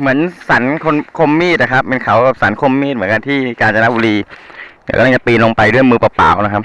เหมือนสันคนคมมีดนะครับ เป็นเขาแบบสันคมมีดเหมือนกันที่กาญจนบุรี เดี๋ยวก็จะปีนลงไปด้วยมือเปล่าๆนะครับ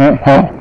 อ๋อ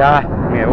อ๋อโ